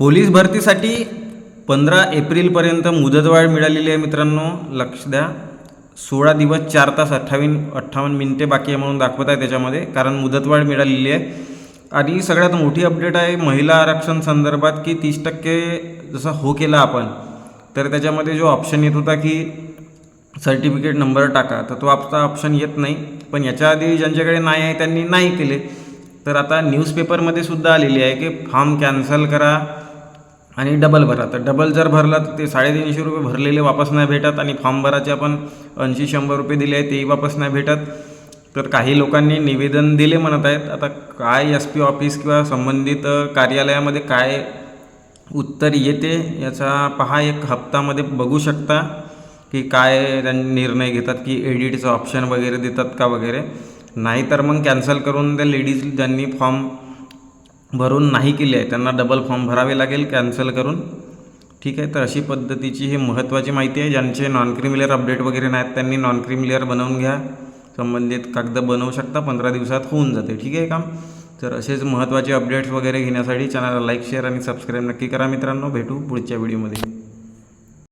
Police भरतीसाठी पंधरा एप्रिलपर्यंत मुदतवाढ मिळालेली आहे मित्रांनो. लक्ष द्या. सोळा दिवस चार तास अठ्ठावीन अठ्ठावन्न मिनिटे बाकी आहे म्हणून दाखवत आहे त्याच्यामध्ये कारण मुदतवाढ मिळालेली आहे. आणि सगळ्यात मोठी अपडेट आहे महिला आरक्षण संदर्भात की तीस टक्के जसं हो केला आपण तर त्याच्यामध्ये जो ऑप्शन येत होता की सर्टिफिकेट नंबर टाका तर तो आपला ऑप्शन येत नाही. पण याच्या आधी ज्यांच्याकडे नाही आहे त्यांनी नाही केले. तर आता न्यूजपेपरमध्ये सुद्धा आलेली आहे की फॉर्म कॅन्सल करा. आणि डबल भरा. तर डबल जर भरला तर ते साडेतीनशे रुपये भरलेले वापस नाही भेटत आणि फॉर्म भराचे आपण ऐंशी शंभर रुपये दिले आहे तेही वापस नाही भेटत. तर काही लोकांनी निवेदन दिले म्हणत आहेत. आता काय एस पी ऑफिस किंवा संबंधित कार्यालयामध्ये काय उत्तर येते याचा पहा. एक हप्तामध्ये बघू शकता की काय त्यांनी निर्णय घेतात की एडिटचं ऑप्शन वगैरे देतात का वगैरे. नाहीतर मग कॅन्सल करून त्या लेडीज ज्यांनी फॉर्म भरून नाही केली आहे. त्यांना डबल फॉर्म भरावे लागेल कॅन्सल करून. ठीक आहे तर अशी पद्धतीची ही महत्त्वाची माहिती आहे. ज्यांचे नॉन क्रिमिलियर अपडेट वगैरे नाहीत त्यांनी नॉन क्रिमिलियर बनवून घ्या. संबंधित कागद बनवू शकता पंधरा दिवसात होऊन जाते. ठीक आहे काम? तर असेच महत्त्वाचे अपडेट्स वगैरे घेण्यासाठी चॅनलला लाईक शेअर आणि सबस्क्राईब नक्की करा मित्रांनो. भेटू पुढच्या व्हिडिओमध्ये